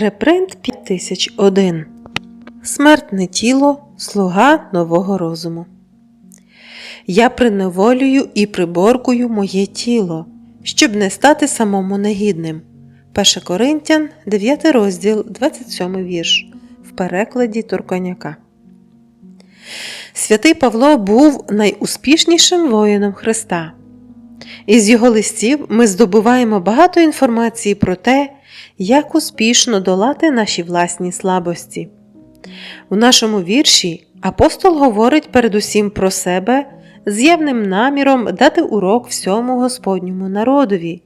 Репринт 5001 Смертне тіло слуга нового розуму. Я приневолюю і приборкую моє тіло, щоб не стати самому негідним. 1 Коринтян, 9 розділ, 27 вірш в перекладі Турконяка. Святий Павло був найуспішнішим воїном Христа. Із його листів ми здобуваємо багато інформації про те, як успішно долати наші власні слабості. У нашому вірші апостол говорить передусім про себе з явним наміром дати урок всьому Господньому народові,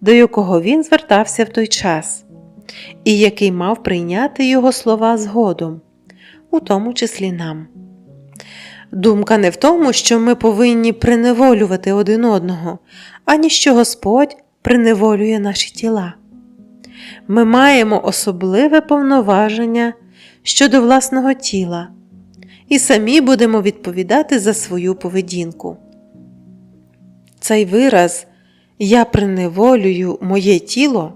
до якого він звертався в той час, і який мав прийняти його слова згодом, у тому числі нам. Думка не в тому, що ми повинні приневолювати один одного, ані що Господь приневолює наші тіла. Ми маємо особливе повноваження щодо власного тіла і самі будемо відповідати за свою поведінку. Цей вираз Я приневолюю моє тіло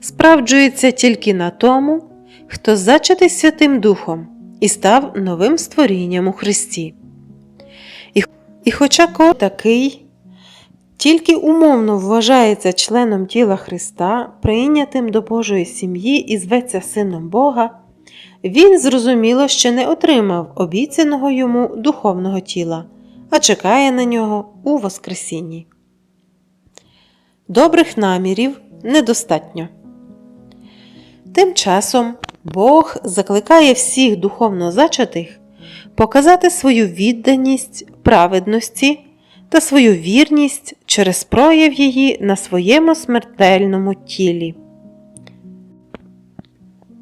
справджується тільки на тому, хто зачатий Святим Духом і став новим створінням у Христі. І, і хоча кожен такий тільки умовно вважається членом тіла Христа, прийнятим до Божої сім'ї і зветься Сином Бога, він зрозуміло ще не отримав обіцяного йому духовного тіла, а чекає на нього у Воскресінні. Добрих намірів недостатньо. Тим часом Бог закликає всіх духовно зачатих показати свою відданість праведності та свою вірність через прояв її на своєму смертельному тілі.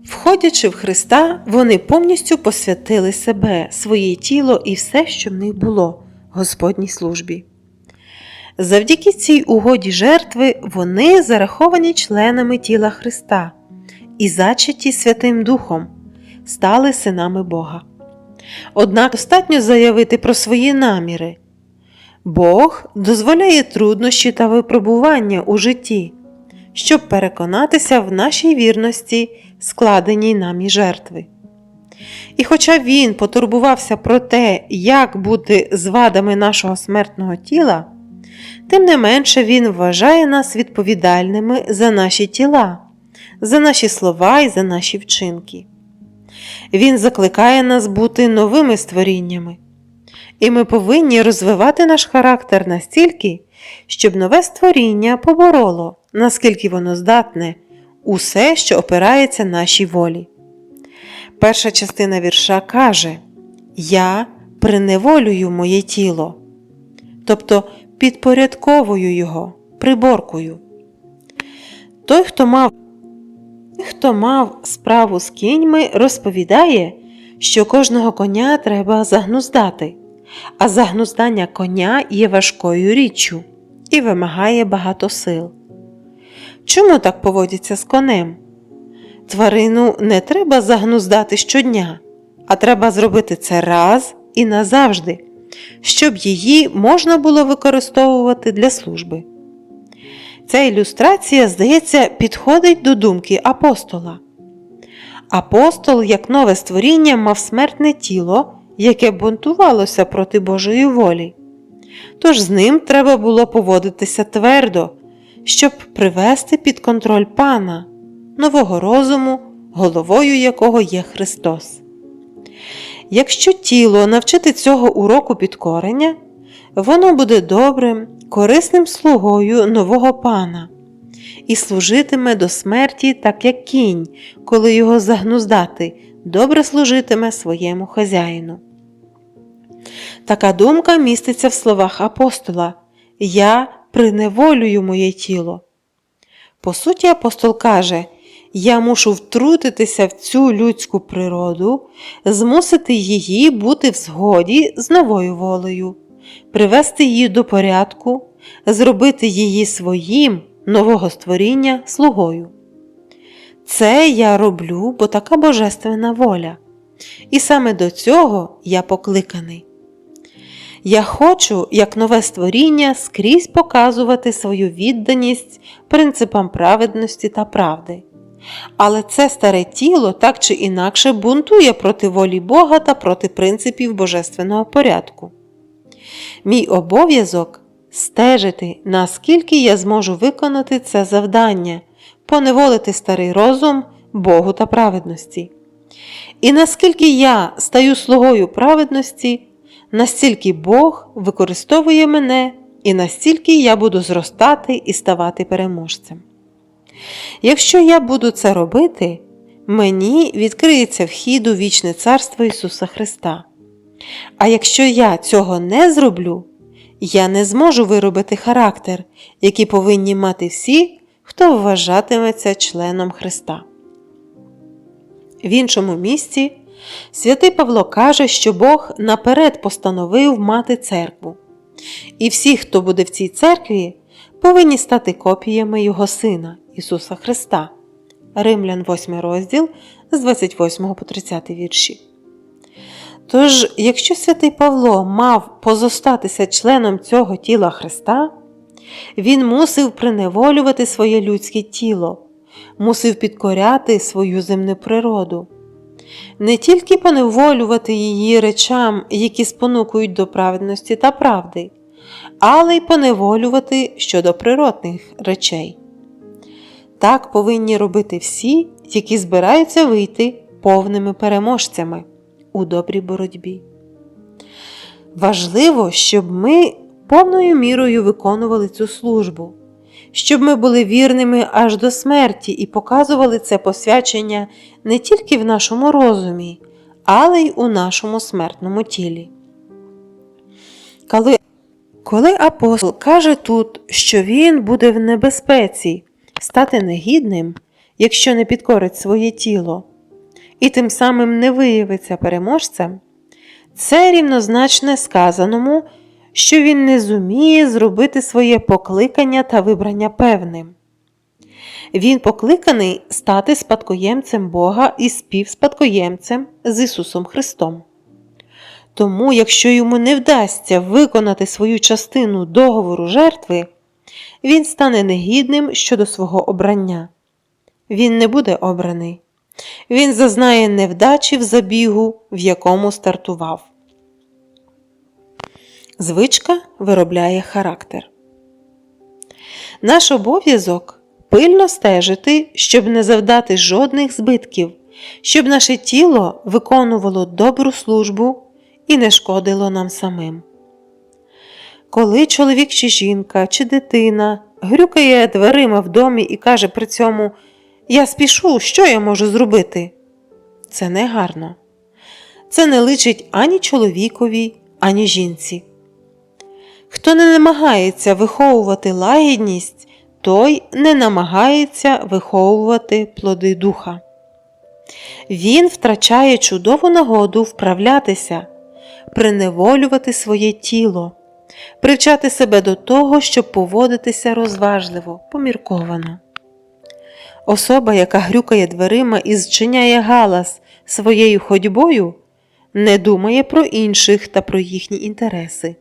Входячи в Христа, вони повністю посвятили себе, своє тіло і все, що в них було Господній службі. Завдяки цій угоді жертви вони зараховані членами тіла Христа і зачаті Святим Духом, стали синами Бога. Однак достатньо заявити про свої наміри. Бог дозволяє труднощі та випробування у житті, щоб переконатися в нашій вірності, складеній нами жертви. І хоча він потурбувався про те, як бути з вадами нашого смертного тіла, тим не менше він вважає нас відповідальними за наші тіла, за наші слова і за наші вчинки. Він закликає нас бути новими створіннями, і ми повинні розвивати наш характер настільки, щоб нове створіння побороло, наскільки воно здатне, усе, що опирається нашій волі. Перша частина вірша каже: Я приневолюю моє тіло, тобто підпорядковую його, приборкую. Той, хто мав хто мав справу з кіньми, розповідає, що кожного коня треба загнуздати, а загнуздання коня є важкою річчю і вимагає багато сил. Чому так поводяться з конем? Тварину не треба загнуздати щодня, а треба зробити це раз і назавжди, щоб її можна було використовувати для служби. Ця ілюстрація, здається, підходить до думки апостола. Апостол, як нове створіння, мав смертне тіло, яке бунтувалося проти Божої волі. Тож з ним треба було поводитися твердо, щоб привести під контроль пана, нового розуму, головою якого є Христос. Якщо тіло навчити цього уроку підкорення, воно буде добрим, корисним слугою нового пана і служитиме до смерті, так як кінь, коли його загнуздати, добре служитиме своєму хазяїну. Така думка міститься в словах апостола Я приневолюю моє тіло. По суті, апостол каже, я мушу втрутитися в цю людську природу, змусити її бути в згоді з новою волею, привести її до порядку, зробити її своїм нового створіння слугою. Це я роблю, бо така божественна воля. І саме до цього я покликаний. Я хочу, як нове створіння, скрізь показувати свою відданість принципам праведності та правди, Але це старе тіло так чи інакше бунтує проти волі Бога та проти принципів божественного порядку. Мій обов'язок стежити, наскільки я зможу виконати це завдання, поневолити старий розум Богу та праведності. І наскільки я стаю слугою праведності, настільки Бог використовує мене, і настільки я буду зростати і ставати переможцем. Якщо я буду це робити, мені відкриється вхід у вічне царство Ісуса Христа. А якщо я цього не зроблю, я не зможу виробити характер, який повинні мати всі, хто вважатиметься членом Христа. В іншому місці святий Павло каже, що Бог наперед постановив мати церкву, і всі, хто буде в цій церкві, повинні стати копіями Його Сина Ісуса Христа. Римлян 8 розділ з 28 по 30 вірші. Тож, якщо святий Павло мав позостатися членом цього тіла Христа, він мусив приневолювати своє людське тіло, мусив підкоряти свою земну природу, не тільки поневолювати її речам, які спонукують до праведності та правди, але й поневолювати щодо природних речей. Так повинні робити всі, які збираються вийти повними переможцями у добрій боротьбі. Важливо, щоб ми повною мірою виконували цю службу, щоб ми були вірними аж до смерті і показували це посвячення не тільки в нашому розумі, але й у нашому смертному тілі. Коли, коли апостол каже тут, що він буде в небезпеці стати негідним, якщо не підкорить своє тіло, і тим самим не виявиться переможцем, це рівнозначне сказаному, що він не зуміє зробити своє покликання та вибрання певним. Він покликаний стати спадкоємцем Бога і співспадкоємцем з Ісусом Христом. Тому, якщо йому не вдасться виконати свою частину договору жертви, він стане негідним щодо свого обрання. Він не буде обраний. Він зазнає невдачі в забігу, в якому стартував. Звичка виробляє характер. Наш обов'язок пильно стежити, щоб не завдати жодних збитків, щоб наше тіло виконувало добру службу і не шкодило нам самим. Коли чоловік чи жінка, чи дитина грюкає дверима в домі і каже при цьому Я спішу, що я можу зробити? Це не гарно. Це не личить ані чоловікові, ані жінці. Хто не намагається виховувати лагідність, той не намагається виховувати плоди духа. Він втрачає чудову нагоду вправлятися, приневолювати своє тіло, привчати себе до того, щоб поводитися розважливо, помірковано. Особа, яка грюкає дверима і зчиняє галас своєю ходьбою, не думає про інших та про їхні інтереси.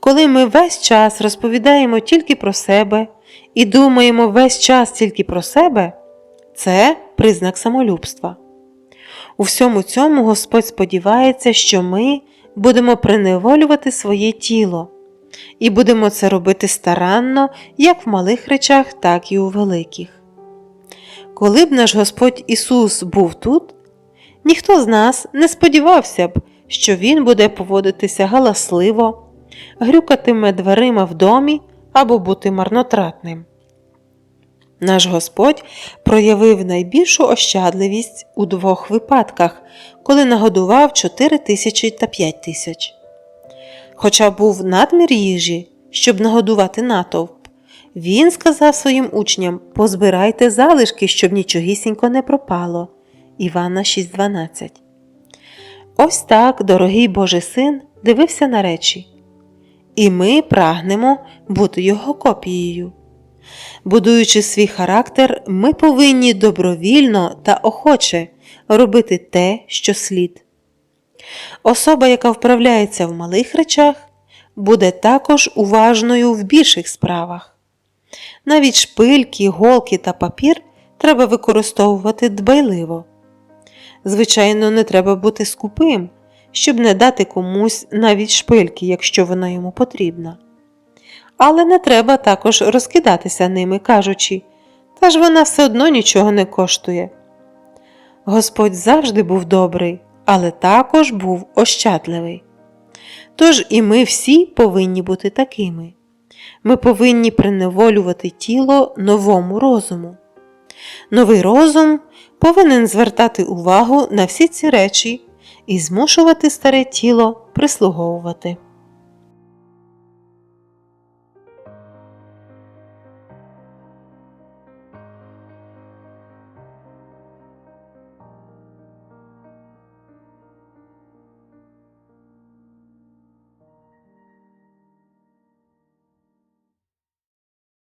Коли ми весь час розповідаємо тільки про себе і думаємо весь час тільки про себе, це признак самолюбства. У всьому цьому Господь сподівається, що ми будемо приневолювати своє тіло, і будемо це робити старанно як в малих речах, так і у великих. Коли б наш Господь Ісус був тут, ніхто з нас не сподівався б, що Він буде поводитися галасливо, грюкатиме дверима в домі або бути марнотратним. Наш Господь проявив найбільшу ощадливість у двох випадках, коли нагодував 4 тисячі та 5 тисяч. Хоча був надмір їжі, щоб нагодувати натовп, він сказав своїм учням позбирайте залишки, щоб нічогісінько не пропало. Івана 6,12. Ось так, дорогий Божий син, дивився на речі. І ми прагнемо бути його копією. Будуючи свій характер, ми повинні добровільно та охоче робити те, що слід. Особа, яка вправляється в малих речах, буде також уважною в більших справах. Навіть шпильки, голки та папір треба використовувати дбайливо. Звичайно, не треба бути скупим, щоб не дати комусь навіть шпильки, якщо вона йому потрібна. Але не треба також розкидатися ними, кажучи, та ж вона все одно нічого не коштує. Господь завжди був добрий, але також був ощадливий. Тож і ми всі повинні бути такими. Ми повинні приневолювати тіло новому розуму. Новий розум повинен звертати увагу на всі ці речі і змушувати старе тіло прислуговувати.